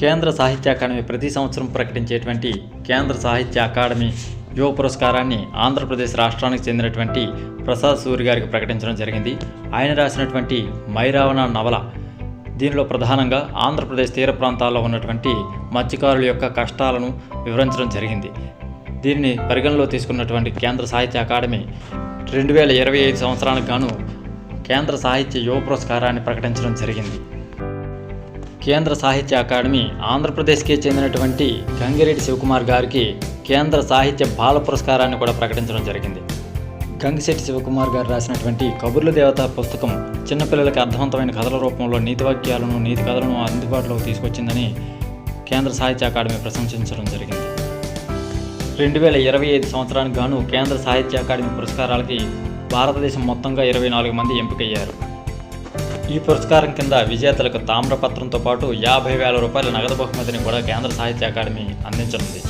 కేంద్ర సాహిత్య అకాడమీ ప్రతి సంవత్సరం ప్రకటించేటువంటి కేంద్ర సాహిత్య అకాడమీ యువ పురస్కారాన్ని ఆంధ్రప్రదేశ్ రాష్ట్రానికి చెందినటువంటి ప్రసాద్ సూరి గారికి ప్రకటించడం జరిగింది. ఆయన రాసినటువంటి మైరావణ నవల దీనిలో ప్రధానంగా ఆంధ్రప్రదేశ్ తీర ప్రాంతాల్లో ఉన్నటువంటి మత్స్యకారుల యొక్క కష్టాలను వివరించడం జరిగింది. దీనిని పరిగణలో తీసుకున్నటువంటి కేంద్ర సాహిత్య అకాడమీ రెండు వేల ఇరవై ఐదు సంవత్సరాలకు గాను కేంద్ర సాహిత్య యువ పురస్కారాన్ని ప్రకటించడం జరిగింది. కేంద్ర సాహిత్య అకాడమీ ఆంధ్రప్రదేశ్కి చెందినటువంటి గంగిరెడ్డి శివకుమార్ గారికి కేంద్ర సాహిత్య బాల పురస్కారాన్ని కూడా ప్రకటించడం జరిగింది. గంగిశెట్టి శివకుమార్ గారు రాసినటువంటి కబుర్ల దేవత పుస్తకం చిన్నపిల్లలకి అర్థవంతమైన కథల రూపంలో నీతి వాక్యాలను నీతి కథలను అందుబాటులోకి తీసుకొచ్చిందని కేంద్ర సాహిత్య అకాడమీ ప్రశంసించడం జరిగింది. రెండు వేల ఇరవై ఐదు సంవత్సరానికి గాను కేంద్ర సాహిత్య అకాడమీ పురస్కారాలకి భారతదేశం మొత్తంగా ఇరవై నాలుగు మంది ఎంపికయ్యారు. ఈ పురస్కారం కింద విజేతలకు తామ్రపత్రంతో పాటు యాభై వేల రూపాయల నగదు బహుమతిని కూడా కేంద్ర సాహిత్య అకాడమీ అందించనుంది.